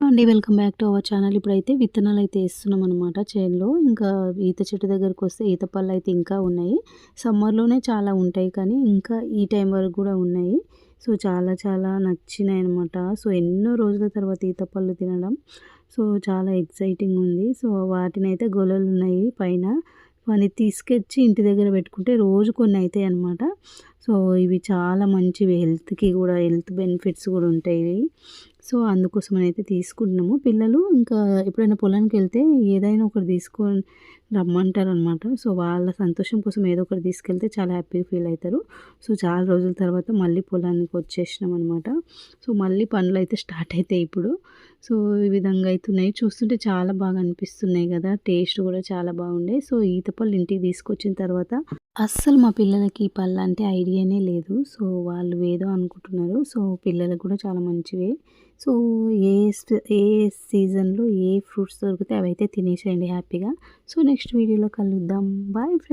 అండి welcome back to our channel. ఇప్పుడైతే విత్తనాలు అయితే వేస్తున్నాం అనమాట చేనులో. ఇంకా ఈత చెట్టు దగ్గరకు వస్తే ఈత పళ్ళు అయితే ఇంకా ఉన్నాయి. సమ్మర్లోనే చాలా ఉంటాయి కానీ ఇంకా ఈ టైం వరకు కూడా ఉన్నాయి. సో చాలా చాలా నచ్చినాయి అనమాట సో ఎన్నో రోజుల తర్వాత ఈత పళ్ళు తినడం. సో చాలా ఎక్సైటింగ్ ఉంది. సో వాటినైతే గొలలు ఉన్నాయి పైన. వాటిని తీసుకొచ్చి ఇంటి దగ్గర పెట్టుకుంటే రోజు కొన్ని అవుతాయి అన్నమాట. సో ఇవి చాలా మంచివి. హెల్త్కి కూడా హెల్త్ బెనిఫిట్స్ కూడా ఉంటాయి సో అందుకోసం అయితే తీసుకుంటున్నాము. పిల్లలు ఇంకా ఎప్పుడైనా పొలానికి వెళ్తే ఏదైనా ఒకటి తీసుకొని రమ్మంటారు అనమాట సో వాళ్ళ సంతోషం కోసం ఏదో ఒకటి తీసుకెళ్తే చాలా హ్యాపీగా ఫీల్ అవుతారు. సో చాలా రోజుల తర్వాత మళ్ళీ పొలానికి వచ్చేసినాం అనమాట సో మళ్ళీ పనులు అయితే స్టార్ట్ అవుతాయి ఇప్పుడు. సో ఈ విధంగా అవుతున్నాయి చూస్తుంటే చాలా బాగా అనిపిస్తున్నాయి కదా. టేస్ట్ కూడా చాలా బాగుండే. సో ఈత పళ్ళు ఇంటికి తీసుకొచ్చిన తర్వాత అస్సలు మా పిల్లలకి ఈ పళ్ళు అంటే ఐడియానే లేదు. సో వాళ్ళు ఏదో అనుకుంటున్నారు. సో పిల్లలకు కూడా చాలా మంచివే. సో ఏ ఏ సీజన్లో ఏ ఫ్రూట్స్ దొరికితే అవైతే తినేసేయండి హ్యాపీగా. సో నెక్స్ట్ వీడియోలో కలుద్దాం. బాయ్